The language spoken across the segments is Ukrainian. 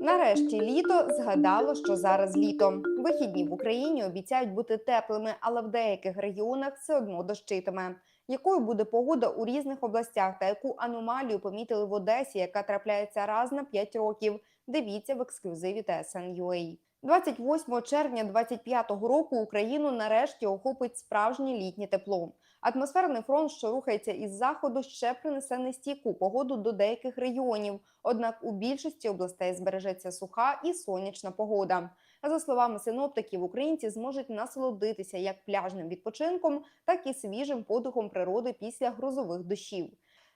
Нарешті літо згадало, що зараз літо. Вихідні в Україні обіцяють бути теплими, але в деяких регіонах все одно дощитиме. Якою буде погода у різних областях та яку аномалію помітили в Одесі, яка трапляється раз на 5 років? Дивіться в ексклюзиві TSN.ua. 28 червня 2025 року Україну нарешті охопить справжнє літнє тепло. Атмосферний фронт, що рухається із заходу, ще принесе нестійку погоду до деяких регіонів. Однак у більшості областей збережеться суха і сонячна погода. За словами синоптиків, українці зможуть насолодитися як пляжним відпочинком, так і свіжим подихом природи після грозових дощів.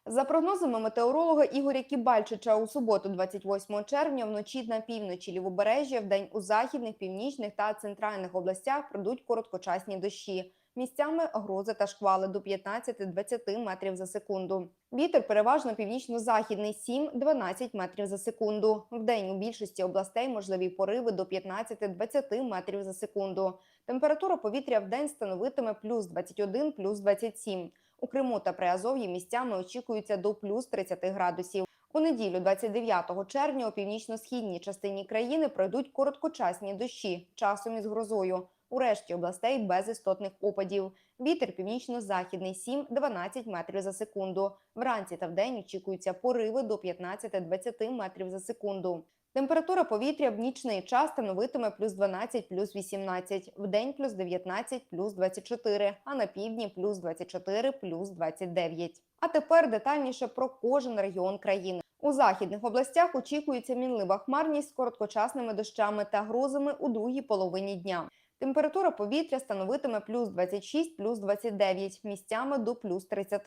За прогнозами метеоролога Ігоря Кібальчича, у суботу, 28 червня, вночі на півночі лівобережжя, вдень у західних, північних та центральних областях пройдуть короткочасні дощі. Місцями грози та шквали до 15-20 метрів за секунду. Вітер переважно північно-західний 7-12 метрів за секунду. Вдень у більшості областей можливі пориви до 15-20 метрів за секунду. Температура повітря в день становитиме плюс 21, плюс 27. У Криму та Приазов'ї місцями очікується до плюс 30 градусів. У неділю, 29 червня, у північно-східній частині країни пройдуть короткочасні дощі, часом із грозою. У решті областей без істотних опадів. Вітер північно-західний 7-12 метрів за секунду. Вранці та вдень очікуються пориви до 15-20 метрів за секунду. Температура повітря в нічний час становитиме плюс 12, плюс 18, в день плюс 19, плюс 24, а на півдні плюс 24, плюс 29. А тепер детальніше про кожен регіон країни. У західних областях очікується мінлива хмарність з короткочасними дощами та грозами у другій половині дня. Температура повітря становитиме плюс 26, плюс 29, місцями до плюс 30.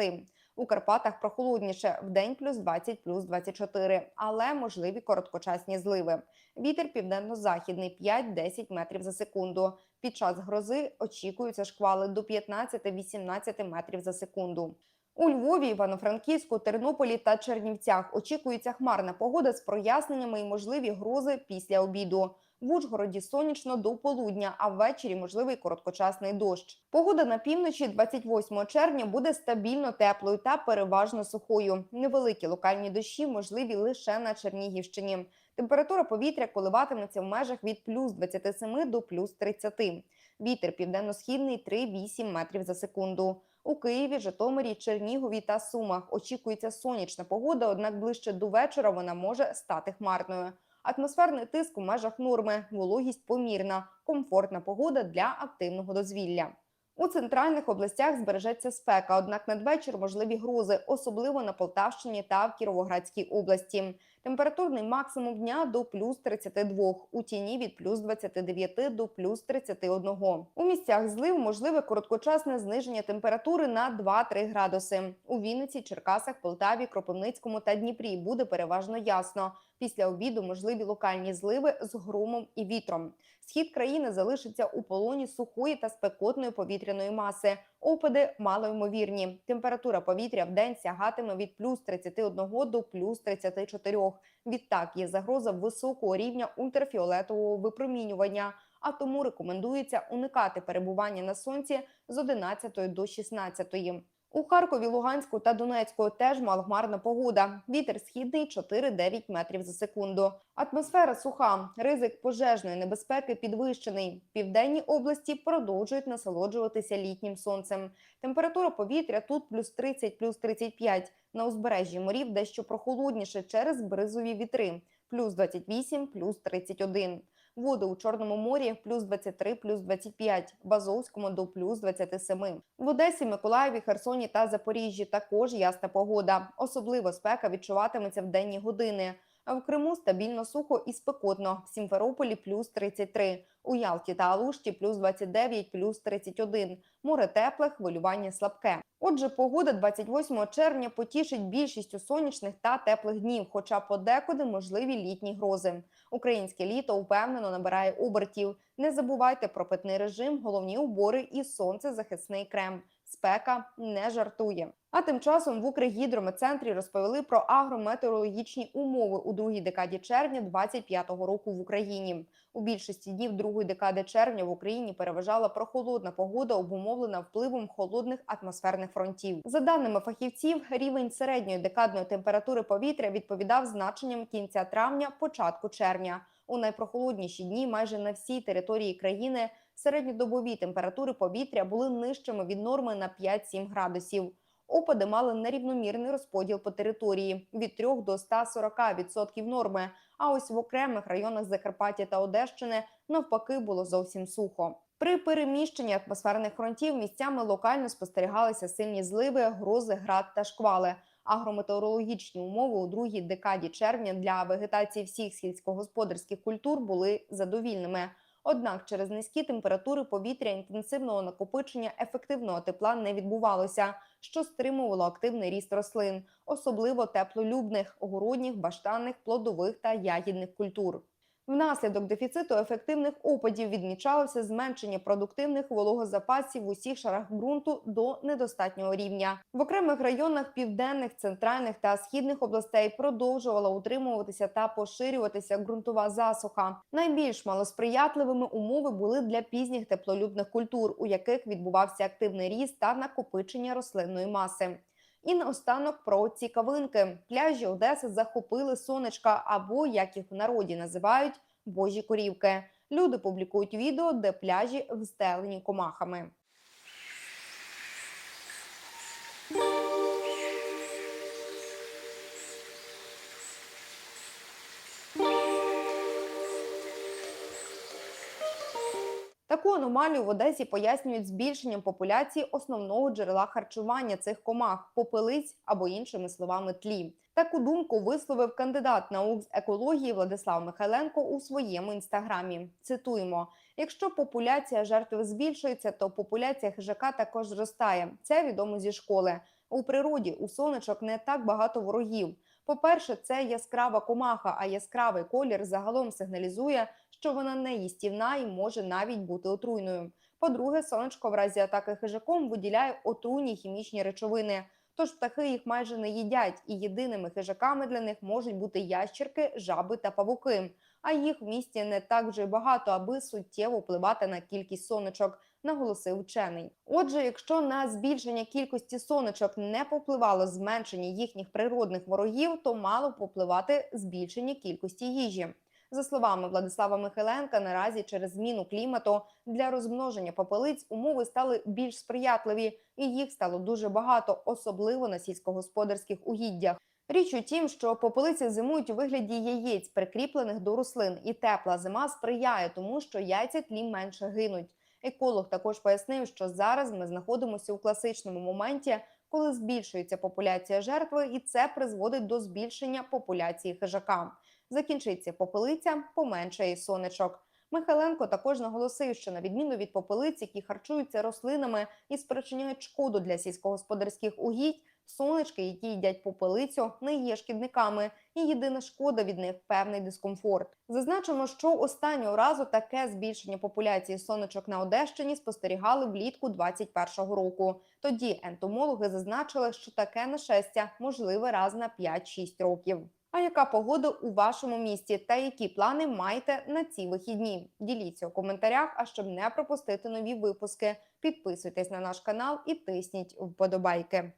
У Карпатах прохолодніше, в день плюс 20, плюс 24, але можливі короткочасні зливи. Вітер південно-західний 5-10 метрів за секунду. Під час грози очікуються шквали до 15-18 метрів за секунду. У Львові, Івано-Франківську, Тернополі та Чернівцях очікується хмарна погода з проясненнями і можливі грози після обіду. В Ужгороді сонячно до полудня, а ввечері можливий короткочасний дощ. Погода на півночі 28 червня буде стабільно теплою та переважно сухою. Невеликі локальні дощі можливі лише на Чернігівщині. Температура повітря коливатиметься в межах від плюс 27 до плюс 30. Вітер південно-східний 3-8 метрів за секунду. У Києві, Житомирі, Чернігові та Сумах очікується сонячна погода, однак ближче до вечора вона може стати хмарною. Атмосферний тиск у межах норми, вологість помірна, комфортна погода для активного дозвілля. У центральних областях збережеться спека, однак надвечір можливі грози, особливо на Полтавщині та в Кіровоградській області. Температурний максимум дня до плюс 32, у тіні від плюс 29 до плюс 31. У місцях злив можливе короткочасне зниження температури на 2-3 градуси. У Вінниці, Черкасах, Полтаві, Кропивницькому та Дніпрі буде переважно ясно. Після обіду можливі локальні зливи з громом і вітром. Схід країни залишиться у полоні сухої та спекотної повітряної маси. Опади малоймовірні. Температура повітря в день сягатиме від плюс 31 до плюс 34. Відтак є загроза високого рівня ультрафіолетового випромінювання. А тому рекомендується уникати перебування на сонці з 11 до 16. У Харкові, Луганську та Донецьку теж малохмарна погода. Вітер східний 4-9 метрів за секунду. Атмосфера суха, ризик пожежної небезпеки підвищений. Південні області продовжують насолоджуватися літнім сонцем. Температура повітря тут плюс 30, плюс 35. На узбережжі морів дещо прохолодніше через бризові вітри. Плюс 28, плюс 31. Води у Чорному морі плюс 23, плюс 25, в Азовському до плюс 27. В Одесі, Миколаєві, Херсоні та Запоріжжі також ясна погода. Особливо спека відчуватиметься в денні години. А в Криму стабільно сухо і спекотно. В Сімферополі плюс 33, у Ялті та Алушті плюс 29, плюс 31. Море тепле, хвилювання слабке. Отже, погода 28 червня потішить більшістю сонячних та теплих днів, хоча подекуди можливі літні грози. Українське літо упевнено набирає обертів. Не забувайте про питний режим, головні убори і сонцезахисний крем. Спека не жартує. А тим часом в Укргідрометцентрі розповіли про агрометеорологічні умови у другій декаді червня 2025 року в Україні. У більшості днів другої декади червня в Україні переважала прохолодна погода, обумовлена впливом холодних атмосферних фронтів. За даними фахівців, рівень середньої декадної температури повітря відповідав значенням кінця травня, початку червня. У найпрохолодніші дні майже на всій території країни середньодобові температури повітря були нижчими від норми на 5-7 градусів. Опади мали нерівномірний розподіл по території від 3 до 140% норми. А ось в окремих районах Закарпаття та Одещини навпаки було зовсім сухо. При переміщенні атмосферних фронтів місцями локально спостерігалися сильні зливи, грози, град та шквали. Агрометеорологічні умови у другій декаді червня для вегетації всіх сільськогосподарських культур були задовільними. Однак через низькі температури повітря інтенсивного накопичення ефективного тепла не відбувалося, що стримувало активний ріст рослин, особливо теплолюбних, огородніх, баштанних, плодових та ягідних культур. Внаслідок дефіциту ефективних опадів відмічалося зменшення продуктивних вологозапасів в усіх шарах ґрунту до недостатнього рівня. В окремих районах південних, центральних та східних областей продовжувала утримуватися та поширюватися ґрунтова засуха. Найбільш малосприятливими умови були для пізніх теплолюбних культур, у яких відбувався активний ріст та накопичення рослинної маси. І наостанок про цікавинки. Пляжі Одеси захопили сонечка, або як їх в народі називають божі корівки. Люди публікують відео, де пляжі встелені комахами. Таку аномалію в Одесі пояснюють збільшенням популяції основного джерела харчування цих комах попелиць або іншими словами тлі. Таку думку висловив кандидат наук з екології Владислав Михайленко у своєму інстаграмі. Цитуємо: якщо популяція жертв збільшується, то популяція хижака також зростає. Це відомо зі школи. У природі у сонечок не так багато ворогів. По-перше, це яскрава комаха, а яскравий колір загалом сигналізує, що вона не їстівна і може навіть бути отруйною. По-друге, сонечко в разі атаки хижаком виділяє отруйні хімічні речовини. Тож птахи їх майже не їдять, і єдиними хижаками для них можуть бути ящерки, жаби та павуки. А їх в місті не так вже й багато, аби суттєво впливати на кількість сонечок, наголосив вчений. Отже, якщо на збільшення кількості сонечок не попливало зменшення їхніх природних ворогів, то мало попливати збільшення кількості їжі. За словами Владислава Михайленка, наразі через зміну клімату для розмноження попелиць умови стали більш сприятливі, і їх стало дуже багато, особливо на сільськогосподарських угіддях. Річ у тім, що попелиці зимують у вигляді яєць, прикріплених до рослин, і тепла зима сприяє тому, що яйця тлі менше гинуть. Еколог також пояснив, що зараз ми знаходимося у класичному моменті, коли збільшується популяція жертви, і це призводить до збільшення популяції хижака. Закінчиться попелиця, поменшає сонечок. Михайленко також наголосив, що на відміну від попелиць, які харчуються рослинами і спричиняють шкоду для сільськогосподарських угідь, сонечки, які їдять попелицю, не є шкідниками, і єдина шкода від них певний дискомфорт. Зазначимо, що останнього разу таке збільшення популяції сонечок на Одещині спостерігали влітку 2021 року. Тоді ентомологи зазначили, що таке нашестя можливе раз на 5-6 років. А яка погода у вашому місті та які плани маєте на ці вихідні? Діліться у коментарях. А щоб не пропустити нові випуски, підписуйтесь на наш канал і тисніть вподобайки.